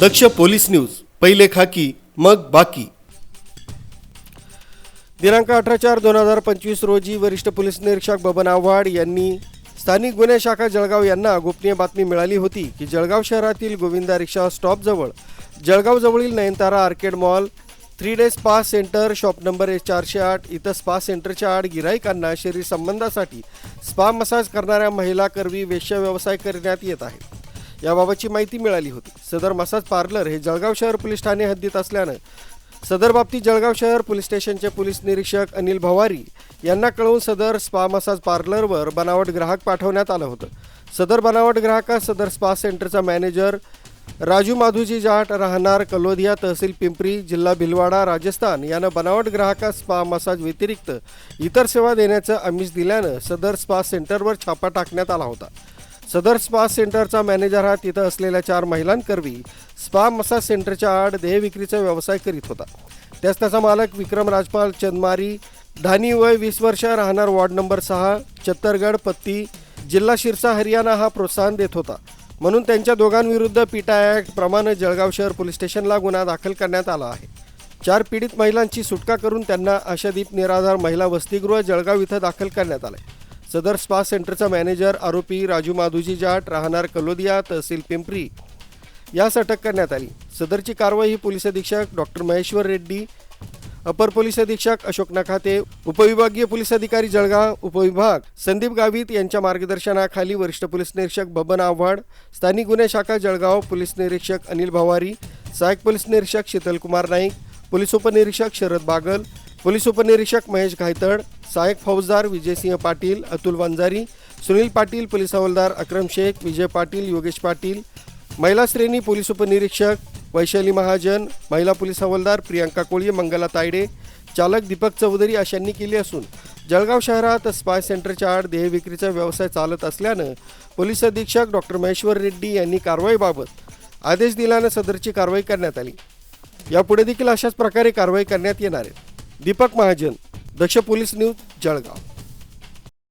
दक्ष police news पहिले खाकी मग बाकी. दिनांक अठरा चार दोन हजार पंचवीस रोजी वरिष्ठ पोलीस निरीक्षक बबन आव्हाड यांनी स्थानिक गुन्हे शाखा जळगाव यांना गोपनीय बातमी मिळाली होती की जळगाव शहरातील गोविंदा रिक्षा स्टॉपजवळ जळगावजवळील Nayantara arcade mall three day spa centre shop number A चारशे आठ इथं स्पा सेंटरच्या आड गिराईकांना शरीर संबंधासाठी स्पा मसाज करणाऱ्या महिला करवी वेश्या व्यवसाय करण्यात येत आहे. याबाबतची माहिती मिळाली होती. सदर मसाज पार्लर हे जळगाव शहर पोलीस ठाणे हद्दीत असल्यानं सदर बाबतीत जळगाव शहर पोलीस स्टेशनचे पोलीस निरीक्षक अनिल भवारी यांना कळवून सदर स्पा मसाज पार्लरवर बनावट ग्राहक पाठवण्यात आलं होतं. सदर बनावट ग्राहकास सदर स्पा सेंटरचा मॅनेजर राजू माधुजी जाट राहणार कलोदिया तहसील पिंपरी जिल्हा भिलवाडा राजस्थान यानं बनावट ग्राहकास स्पा मसाज व्यतिरिक्त इतर सेवा देण्याचं आमिष दिल्यानं सदर स्पा सेंटरवर छापा टाकण्यात आला होता. सदर स्पा सेंटरचा मॅनेजर हा तिथं असलेल्या चार महिलांकरवी स्पा मसाज सेंटरच्या आड देहविक्रीचा व्यवसाय करीत होता. त्यास त्याचा मालक विक्रम राजपाल चंदमारी धानी वय वीस वर्ष राहणार वॉर्ड नंबर सहा चत्तरगड पत्ती जिल्हा शिरसा हरियाणा हा प्रोत्साहन देत होता. म्हणून त्यांच्या दोघांविरुद्ध पिटा ॲक्ट प्रमाणे जळगाव शहर पोलीस स्टेशनला गुन्हा दाखल करण्यात आला आहे. चार पीडित महिलांची सुटका करून त्यांना आशादीप निराधार महिला वसतिगृह जळगाव इथं दाखल करण्यात आले सदर स्पा सेंटरचा मॅनेजर आरोपी राजू माधुजी जाट राहणार कलोदिया तहसील पिंपरी. यास अटक करण्यात आली. सदरची कारवाई ही पोलीस अधीक्षक डॉक्टर महेश्वर रेड्डी अपर पोलीस अधीक्षक अशोक नखाते उपविभागीय पोलीस अधिकारी जळगाव उपविभाग संदीप गावित यांच्या मार्गदर्शनाखाली वरिष्ठ पोलीस निरीक्षक बबन आव्हाड स्थानिक गुन्हे शाखा जळगाव पोलीस निरीक्षक अनिल भवारी सहाय्यक पोलीस निरीक्षक शीतलकुमार नाईक पोलीस उपनिरीक्षक शरद बागल पोलीस उपनिरीक्षक महेश घायतड सहाय्यक फौजदार विजयसिंह पाटील अतुल वंजारी सुनील पाटील पोलीस हवालदार अक्रम शेख विजय पाटील योगेश पाटील महिला श्रेणी पोलीस उपनिरीक्षक वैशाली महाजन महिला पोलीस हवालदार प्रियांका कोळी मंगला तायडे चालक दीपक चौधरी अशांनी केली असून जळगाव शहरात स्पाय सेंटरच्या आड देहविक्रीचा व्यवसाय चालत असल्यानं पोलीस अधीक्षक डॉक्टर महेश्वर रेड्डी यांनी कारवाईबाबत आदेश दिल्यानं सदरची कारवाई करण्यात आली. यापुढे देखील अशाच प्रकारे कारवाई करण्यात येणार आहे. Deepak Mahajan Daksh police news Jalgaon.